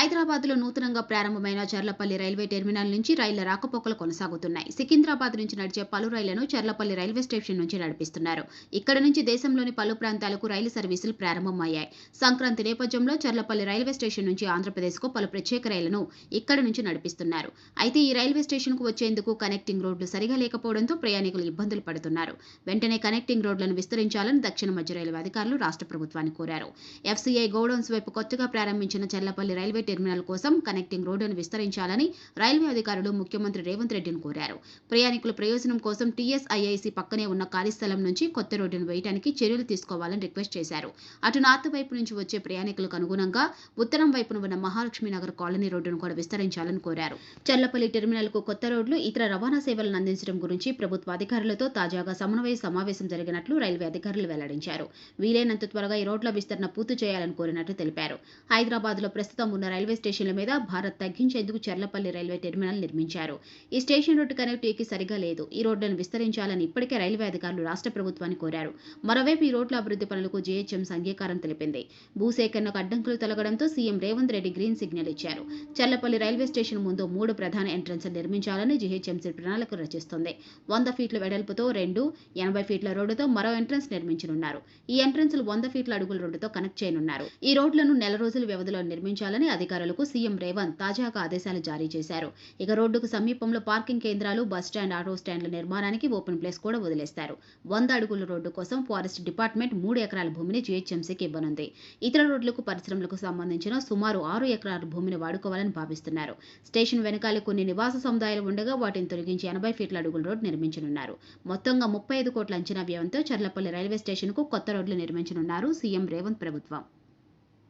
హైదరాబాద్లో నూతనంగా ప్రారంభమైన చర్లపల్లి రైల్వే టెర్మినల్ నుంచి రైళ్ళ రాకపోకలు కొనసాగుతున్నాయి. సికింద్రాబాద్ నుంచి నడిచే పలు రైళ్ళను చర్లపల్లి రైల్వే స్టేషన్ నుంచి నడిపిస్తున్నారు. ఇక్కడ నుంచి దేశంలోని పలు ప్రాంతాలకు రైలు సర్వీసులు ప్రారంభమయ్యాయి. సంక్రాంతి నేపథ్యంలో చర్లపల్లి రైల్వే స్టేషన్ నుంచి ఆంధ్రప్రదేశ్కు పలు ప్రత్యేక రైళ్ళను ఇక్కడ నుంచి నడిపిస్తున్నారు. అయితే ఈ రైల్వే స్టేషన్కు వచ్చేందుకు కనెక్టింగ్ రోడ్లు సరిగా లేకపోవడంతో ప్రయాణికులు ఇబ్బందులు పడుతున్నారు. వెంటనే కనెక్టింగ్ రోడ్లను విస్తరించాలని దక్షిణ మధ్య రైల్వే అధికారులు రాష్ట్ర ప్రభుత్వాన్ని కోరారు. ఎఫ్సీఐ గోడౌన్స్ వైపు కొత్తగా ప్రారంభించిన చర్లపల్లి రైల్వే టెర్మినల్ కోసం కనెక్టింగ్ రోడ్డును విస్తరించాలని రైల్వే అధికారులు ముఖ్యమంత్రి రేవంత్ రెడ్డిని కోరారు. ప్రయాణికుల ప్రయోజనం కోసం టీఎస్ఐఐసి పక్కనే ఉన్న ఖాళీ స్థలం నుంచి కొత్త రోడ్డును వేయడానికి చర్యలు తీసుకోవాలని రిక్వెస్ట్ చేశారు. అటు నార్త్ వైపు నుంచి వచ్చే ప్రయాణికులకు అనుగుణంగా ఉత్తరం వైపున ఉన్న మహాలక్ష్మి నగర్ కాలనీ రోడ్డును కూడా విస్తరించాలని కోరారు. చర్లపల్లి టెర్మినల్కు కొత్త రోడ్లు ఇతర రవాణా సేవలను అందించడం గురించి ప్రభుత్వ అధికారులతో తాజాగా సమన్వయ సమావేశం జరిగినట్లు రైల్వే అధికారులు వెల్లడించారు. వీలైనంత త్వరగా ఈ రోడ్ల విస్తరణ పూర్తి చేయాలని కోరినట్లు తెలిపారు. హైదరాబాద్లో ప్రస్తుతం ఉన్న రైల్వే స్టేషన్ల మీద భారత్ తగ్గించేందుకు చర్లపల్లి రైల్వే టెర్మినల్ నిర్మించారు. ఈ స్టేషన్ రోడ్డు కనెక్టివిటీ సరిగా లేదు. ఈ రోడ్లను విస్తరించాలని ఇప్పటికే రైల్వే అధికారులు రాష్ట్ర ప్రభుత్వాన్ని కోరారు. మరోవైపు ఈ రోడ్ల అభివృద్ధి పనులకు జీహెచ్ఎం అంగీకారం తెలిపింది. భూసేకరణకు అడ్డంకులు తొలగడంతో CM Revanth Reddy green signal ఇచ్చారు. చర్లపల్లి రైల్వే స్టేషన్ ముందు మూడు ప్రధాన ఎంట్రన్స్ నిర్మించాలని జీహెచ్ఎంసీ ప్రణాళిక రచిస్తుంది. వంద ఫీట్ల వెడల్పుతో రెండు ఎనభై ఫీట్ల రోడ్డుతో మరో ఎంట్రన్స్ నిర్మించనున్నారు. ఈ ఎంట్రన్స్లు వంద ఫీట్ల అడుగుల రోడ్డుతో కనెక్ట్ చేయనున్నారు. ఈ రోడ్లను నెల రోజుల వ్యవధిలో నిర్మించాలని అధికారులకు సీఎం రేవంత్ తాజాగా ఆదేశాలు జారీ చేశారు. ఇక రోడ్డుకు సమీపంలో పార్కింగ్ కేంద్రాలు బస్ స్టాండ్ ఆటో స్టాండ్ల నిర్మాణానికి ఓపెన్ ప్లేస్ కూడా వదిలేస్తారు వంద అడుగుల రోడ్డు కోసం ఫారెస్ట్ డిపార్ట్మెంట్ మూడు ఎకరాల భూమిని జీహెచ్ఎంసీకి ఇవ్వనుంది. ఇతర రోడ్లకు పరిశ్రమలకు సంబంధించిన సుమారు ఆరు ఎకరాల భూమిని వాడుకోవాలని భావిస్తున్నారు. స్టేషన్ వెనకాల కొన్ని నివాస సముదాయాలు ఉండగా వాటిని తొలగించి ఎనభై ఫీట్ల అడుగుల రోడ్డు నిర్మించనున్నారు. మొత్తంగా ముప్పై ఐదు కోట్ల అంచనా వ్యయంతో చర్లపల్లి రైల్వే స్టేషన్కు కొత్త రోడ్లు నిర్మించనున్నారు సీఎం రేవంత్ ప్రభుత్వం.